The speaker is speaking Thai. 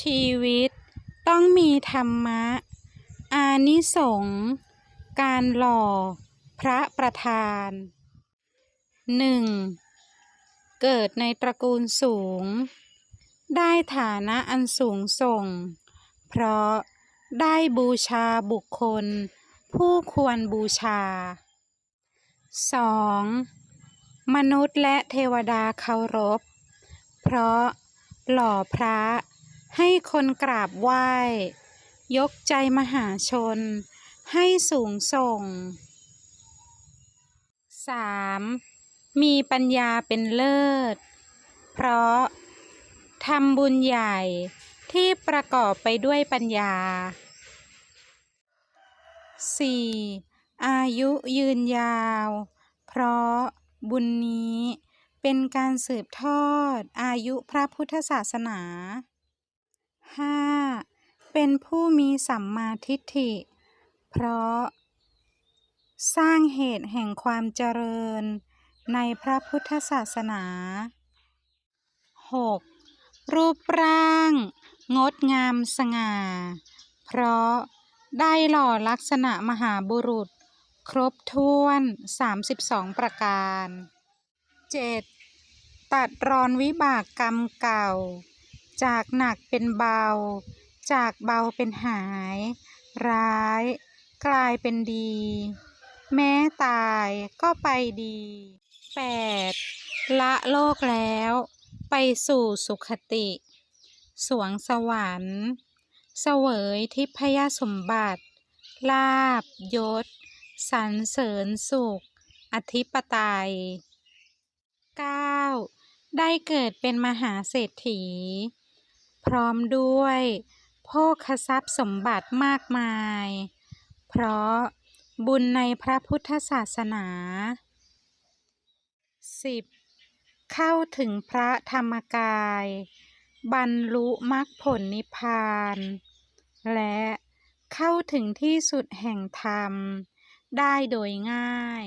ชีวิตต้องมีธรรมะ อานิสงส์การหล่อพระประธานหนึ่งเกิดในตระกูลสูง ได้ฐานะอันสูงส่ง เพราะได้บูชาบุคคล ผู้ควรบูชา 2. มนุษย์และเทวดาเคารพ เพราะหล่อพระ ให้คนกราบไหว้ ยกใจมหาชน ให้สูงส่ง 3. มีปัญญาเป็นเลิศ เพราะทำบุญใหญ่ที่ประกอบไปด้วยปัญญา 4. อายุยืนยาว เพราะบุญนี้เป็นการสืบทอดอายุพระพุทธศาสนา 5. เป็นผู้มีสัมมาทิฏฐิ เพราะ สร้างเหตุแห่งความเจริญ ในพระพุทธศาสนา 6. รูปร่าง งดงามสง่า เพราะได้หล่อลักษณะมหาบุรุษ ครบถ้วน 32 ประการ 7. ตัดรอนวิบากกรรมเก่า จากหนักเป็นเบา จากเบาเป็นหาย ร้าย กลายเป็นดี แม้ตายก็ไปดี 8. ละโลกแล้ว ไปสู่สุขติ สวงสวรรค์ เสวยทิพยสมบัติ ลาบยศสรรเสริญสุข อธิปไตย 9. ได้เกิดเป็นมหาเศรษฐี พร้อมด้วยโภคทรัพย์สมบัติมากมาย เพราะบุญในพระพุทธศาสนา 10. เข้าถึงพระธรรมกาย บรรลุมรรคผลนิพพาน และเข้าถึงที่สุดแห่งธรรม ได้โดยง่าย